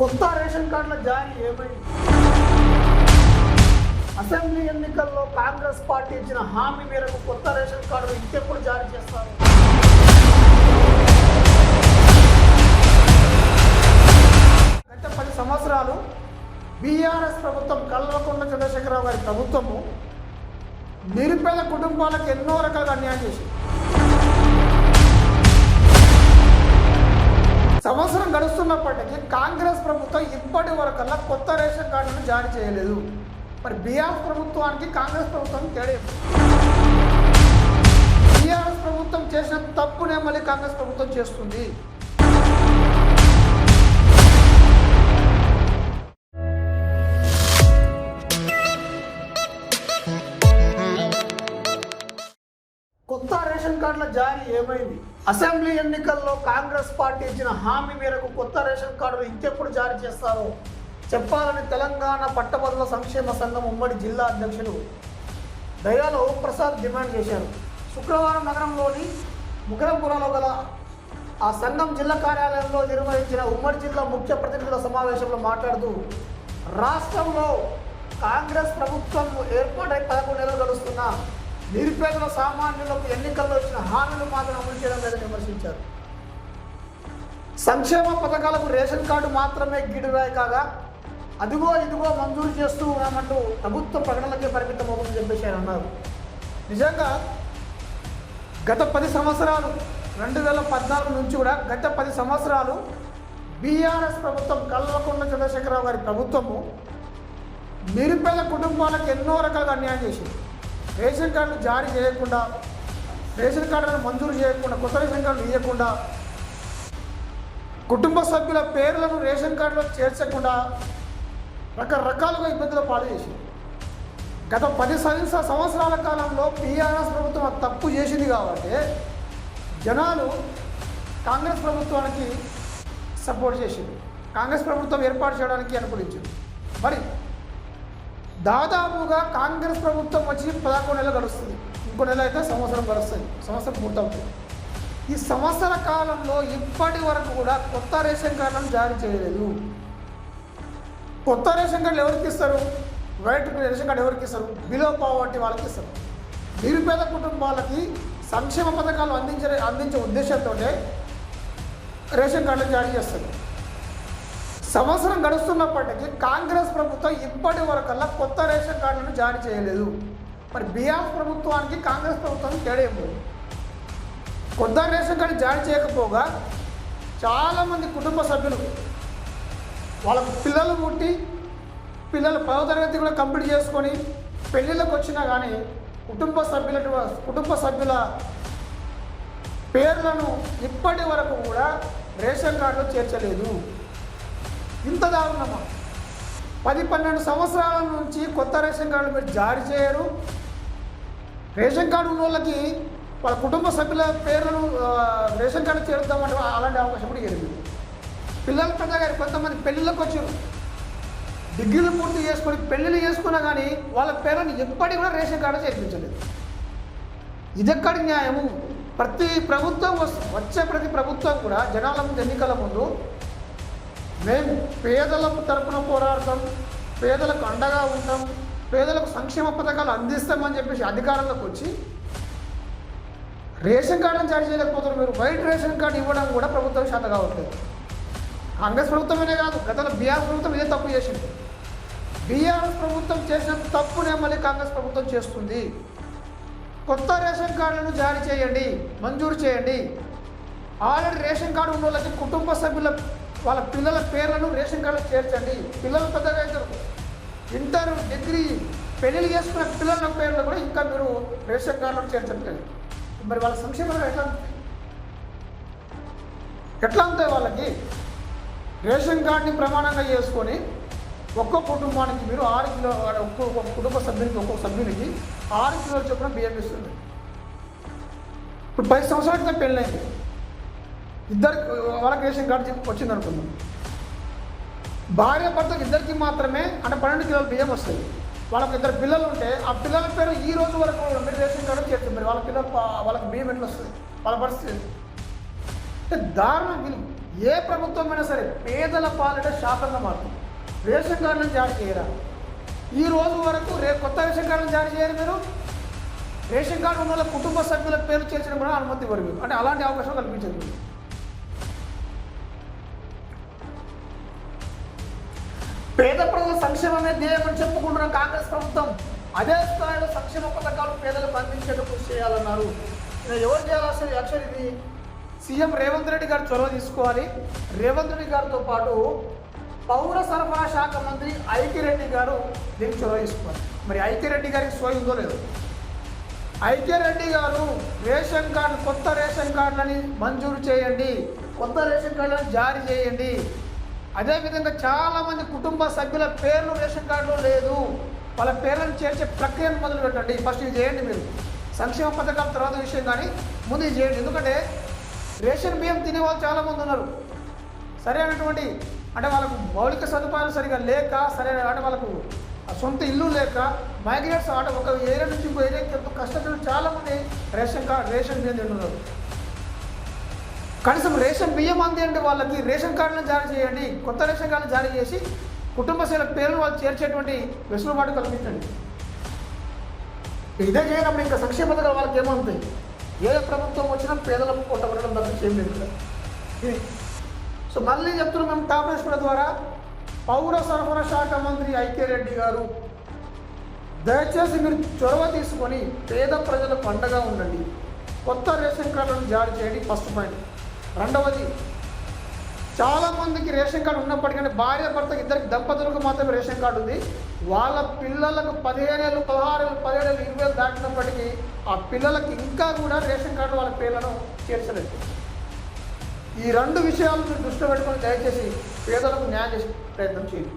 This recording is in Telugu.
కొత్త రేషన్ కార్డుల జారీ ఏమైంది? అసెంబ్లీ ఎన్నికల్లో కాంగ్రెస్ పార్టీ ఇచ్చిన హామీ మేరకు కొత్త రేషన్ కార్డులు ఇంకెప్పుడు జారీ చేస్తారు? గత పది సంవత్సరాలు బీఆర్ఎస్ ప్రభుత్వం కల్వకుంట్ల చంద్రశేఖరరావు గారి ప్రభుత్వము నిరుపేద కుటుంబాలకు ఎన్నో రకాలుగా అన్యాయం చేసింది. సంవత్సరం గడుస్తున్నప్పటికీ కాంగ్రెస్ ప్రభుత్వం ఇప్పటి వరకల్లా కొత్త రేషన్ కార్డులను జారీ చేయలేదు. మరి బీఆర్ఎస్ ప్రభుత్వానికి కాంగ్రెస్ ప్రభుత్వం తేడా బీఆర్ఎస్ ప్రభుత్వం చేసిన తప్పునే మళ్ళీ కాంగ్రెస్ ప్రభుత్వం చేస్తుంది. కొత్త రేషన్ కార్డుల జారీ ఏమైంది? అసెంబ్లీ ఎన్నికల్లో కాంగ్రెస్ పార్టీ ఇచ్చిన హామీ మేరకు కొత్త రేషన్ కార్డులు ఇంకెప్పుడు జారీ చేస్తారో చెప్పాలని తెలంగాణ పట్టభద్రుల సంక్షేమ సంఘం ఉమ్మడి జిల్లా అధ్యక్షులు దయాల ఓంప్రసాద్ డిమాండ్ చేశారు. శుక్రవారం నగరంలోని ముఖరంపురంలో గల ఆ సంఘం జిల్లా కార్యాలయంలో నిర్వహించిన ఉమ్మడి జిల్లా ముఖ్య ప్రతినిధుల సమావేశంలో మాట్లాడుతూ రాష్ట్రంలో కాంగ్రెస్ ప్రభుత్వం ఏర్పాటై పదకొండు నెలలు గడుస్తున్నా నిరుపేదల సామాన్యులకు ఎన్నికల్లో వచ్చిన హామీలు మాత్రం అమలు చేయడం లేదని విమర్శించారు. సంక్షేమ పథకాలకు రేషన్ కార్డు మాత్రమే గిడిరాయి కాగా అదిగో ఇదిగో మంజూరు చేస్తూ ఉన్నామంటూ ప్రభుత్వ ప్రకటనలకే పరిమితం అవుతుందని చెప్పేసి ఆయన అన్నారు. నిజంగా గత పది సంవత్సరాలు రెండు వేల పద్నాలుగు నుంచి కూడా గత పది సంవత్సరాలు బీఆర్ఎస్ ప్రభుత్వం కల్వకుంట్ల చంద్రశేఖరరావు గారి ప్రభుత్వము నిరుపేద కుటుంబాలకు ఎన్నో రకాలుగా అన్యాయం చేసింది. రేషన్ కార్డులు జారీ చేయకుండా రేషన్ కార్డులను మంజూరు చేయకుండా కొత్త రేషన్ కార్డులు ఇవ్వకుండా కుటుంబ సభ్యుల పేర్లను రేషన్ కార్డులో చేర్చకుండా రకరకాలుగా ఇబ్బందులు పాలు చేసింది. గత పది సంవత్సర సంవత్సరాల కాలంలో టీఆర్ఎస్ ప్రభుత్వం తప్పు చేసింది కాబట్టి జనాలు కాంగ్రెస్ ప్రభుత్వానికి సపోర్ట్ చేసింది. కాంగ్రెస్ ప్రభుత్వం ఏర్పాటు చేయడానికి అనుకూలించింది. మరి దాదాపుగా కాంగ్రెస్ ప్రభుత్వం వచ్చి పదకొండు నెలలు గడుస్తుంది. ఇంకో నెల అయితే సంవత్సరం గడుస్తుంది. సంవత్సరం పూర్తవుతుంది. ఈ సంవత్సర కాలంలో ఇప్పటి వరకు కూడా కొత్త రేషన్ కార్డులను జారీ చేయలేదు. కొత్త రేషన్ కార్డులు ఎవరికి ఇస్తారు? వైట్ రేషన్ కార్డు ఎవరికి ఇస్తారు? బిలో పావర్టీ వాళ్ళకి ఇస్తారు. నిరుపేద కుటుంబాలకి సంక్షేమ పథకాలు అందించే అందించే ఉద్దేశంతో రేషన్ కార్డులు జారీ చేస్తారు. సంవత్సరం గడుస్తున్నప్పటికీ కాంగ్రెస్ ప్రభుత్వం ఇప్పటి వరకల్లా కొత్త రేషన్ కార్డులను జారీ చేయలేదు. మరి బీఆర్ ప్రభుత్వానికి కాంగ్రెస్ ప్రభుత్వానికి తేడా ఏం కొత్త రేషన్ కార్డు జారీ చేయకపోగా చాలామంది కుటుంబ సభ్యులు వాళ్ళకు పిల్లలు పుట్టి పిల్లలు పదవ తరగతి కూడా కంప్లీట్ చేసుకొని పెళ్ళిళ్ళకి వచ్చినా కానీ కుటుంబ సభ్యుల కుటుంబ సభ్యుల పేర్లను ఇప్పటి వరకు కూడా రేషన్ కార్డులో చేర్చలేదు. ఇంత దారుణమా? పది పన్నెండు సంవత్సరాల నుంచి కొత్త రేషన్ కార్డులు మీరు జారీ చేయరు. రేషన్ కార్డు ఉన్న వాళ్ళకి వాళ్ళ కుటుంబ సభ్యుల పేర్లను రేషన్ కార్డు చేరుద్దామంటే అలాంటి అవకాశం కూడా లేదు. పిల్లల పెద్దగా కొంతమంది పెళ్ళిళ్ళకి వచ్చారు. డిగ్రీలు పూర్తి చేసుకొని పెళ్ళిళ్ళు చేసుకున్నా కానీ వాళ్ళ పేర్లను ఎప్పటికీ కూడా రేషన్ కార్డు చేర్పించలేదు. ఇదెక్కడి న్యాయము? ప్రతి ప్రభుత్వం వస్తే వచ్చే ప్రతి ప్రభుత్వం కూడా జనాల ముందు ఎన్నికల ముందు మేము పేదలకు తరపున పోరాడతాం పేదలకు అండగా ఉంటాం పేదలకు సంక్షేమ పథకాలు అందిస్తామని చెప్పేసి అధికారంలోకి వచ్చి రేషన్ కార్డును జారీ చేయలేకపోతున్నారు. మీరు బయట రేషన్ కార్డు ఇవ్వడం కూడా ప్రభుత్వం శాత కావట్లేదు. కాంగ్రెస్ ప్రభుత్వమే కాదు గతంలో బీఆర్ ప్రభుత్వం ఇదే తప్పు చేసింది. బీఆర్ఎస్ ప్రభుత్వం చేసిన తప్పునే మళ్ళీ కాంగ్రెస్ ప్రభుత్వం చేస్తుంది. కొత్త రేషన్ కార్డులను జారీ చేయండి మంజూరు చేయండి. ఆల్రెడీ రేషన్ కార్డు ఉన్న వాళ్ళకి కుటుంబ సభ్యుల వాళ్ళ పిల్లల పేర్లను రేషన్ కార్డులో చేర్చండి. పిల్లలు పెద్దగా అవుతారు. ఇంటర్ డిగ్రీ పెళ్ళిళ్ళు చేసుకున్న పిల్లల పేర్లు కూడా ఇంకా మీరు రేషన్ కార్డులో చేర్చండి మరి వాళ్ళ సంక్షేమంలో ఎట్లా ఉంటుంది? ఎట్లా ఉంటాయి వాళ్ళకి? రేషన్ కార్డుని ప్రమాణంగా చేసుకొని ఒక్కో కుటుంబానికి మీరు ఆరు కిలో ఒక్కొక్క కుటుంబ సభ్యునికి ఒక్కొక్క సభ్యునికి ఆరు కిలోలు చొప్పున బియ్యం ఇస్తుంది ఇప్పుడు పది సంవత్సరాల క్రితం పెళ్ళైంది. ఇద్దరు వాళ్ళకి రేషన్ కార్డు వచ్చింది అనుకుందాం. భార్య భర్తకు ఇద్దరికి మాత్రమే అంటే పన్నెండు కిలోల బియ్యం వస్తుంది. వాళ్ళకి ఇద్దరు పిల్లలు ఉంటే ఆ పిల్లల పేరు ఈ రోజు వరకు మీరు రేషన్ కార్డు చేస్తుంది మరి వాళ్ళ పిల్లలు వాళ్ళకి బియ్యం ఎట్లా వస్తుంది? వాళ్ళ పరిస్థితి అంటే దారుణం వీళ్ళు ఏ ప్రభుత్వమైనా సరే పేదల పాలిట శాపంగా మారుతుంది. రేషన్ కార్డులను జారీ చేయరా? ఈ రోజు వరకు రే కొత్త రేషన్ కార్డులను జారీ చేయరు మీరు. రేషన్ కార్డు ఉన్న వాళ్ళ కుటుంబ సభ్యుల పేరు చేర్చడం కూడా అనుమతి ఇవ్వరు మీరు. అంటే అలాంటి అవకాశం కల్పించదు పేద ప్రజల సంక్షేమమే ధ్యేయమని చెప్పుకుంటున్న కాంగ్రెస్ ప్రభుత్వం అదే స్థాయిలో సంక్షేమ పథకాలు పేదలకు అందించేందుకు కృషి చేయాలన్నారు ఎవరు చేయాలి అసలు ఇది? సీఎం రేవంత్ రెడ్డి గారు చొరవ తీసుకోవాలి. రేవంత్ రెడ్డి గారితో పాటు పౌర సరఫరా శాఖ మంత్రి ఐటీ రెడ్డి గారు దీనికి చొరవ తీసుకోవాలి. మరి ఐటీ రెడ్డి గారికి సోయి ఉందో లేదో? రెడ్డి గారు రేషన్ కార్డు కొత్త రేషన్ కార్డులని మంజూరు చేయండి. కొత్త రేషన్ కార్డులను జారీ చేయండి. అదేవిధంగా చాలామంది కుటుంబ సభ్యుల పేర్లు రేషన్ కార్డులో లేదు. వాళ్ళ పేర్లను చేర్చే ప్రక్రియను మొదలు పెట్టండి. ఫస్ట్ ఇది చేయండి మీరు. సంక్షేమ పథకాల తర్వాత విషయం కానీ ముందు ఇది చేయండి. ఎందుకంటే రేషన్ బియ్యం తినే వాళ్ళు చాలామంది ఉన్నారు. సరైనటువంటి అంటే వాళ్ళకు మౌలిక సదుపాయాలు సరిగా లేక సరైన అంటే వాళ్ళకు సొంత ఇల్లు లేక మైగ్రేట్స్ అంటే ఒక ఏరియా నుంచి ఇంకో ఏరియాకి ఎంతో కష్టపడి చాలామంది రేషన్ కార్డ్ రేషన్ బియ్యం తింటున్నారు. కనీసం రేషన్ బియ్యం అందేయండి వాళ్ళకి రేషన్ కార్డులను జారీ చేయండి కొత్త రేషన్ కార్డులు జారీ చేసి కుటుంబ సభ్యుల పేర్లు వాళ్ళు చేర్చేటువంటి వెసులుబాటు కల్పించండి. ఇదే చేయనప్పుడు ఇంకా సంక్షేమ పథకాలు వాళ్ళకి ఏమవుతాయి ఏ ప్రభుత్వం వచ్చినా పేదలకు కొట్టబడడం తప్ప ఏం లేదు ఇది. సో మళ్ళీ చెప్తున్నాం మేము టాప్ ద్వారా పౌర సరఫరా శాఖ మంత్రి ఐకే రెడ్డి గారు దయచేసి మీరు చొరవ తీసుకొని పేద ప్రజలకు అండగా ఉండండి. కొత్త రేషన్ కార్డులను జారీ చేయండి ఫస్ట్ పాయింట్. రెండవది చాలామందికి రేషన్ కార్డు ఉన్నప్పటికీ భార్య భర్త ఇద్దరికి దంపతులకు మాత్రమే రేషన్ కార్డు ఉంది. వాళ్ళ పిల్లలకు పదిహేను ఏళ్ళు పదహారు ఏళ్ళు పదిహేడు ఏళ్ళు ఇరవై ఏళ్ళు దాటినప్పటికీ ఆ పిల్లలకి ఇంకా కూడా రేషన్ కార్డు వాళ్ళ పేర్లను చేర్చలేదు. ఈ రెండు విషయాలను దృష్టిలో పెట్టుకొని దయచేసి పేదలకు న్యాయం చేసే ప్రయత్నం చేయండి.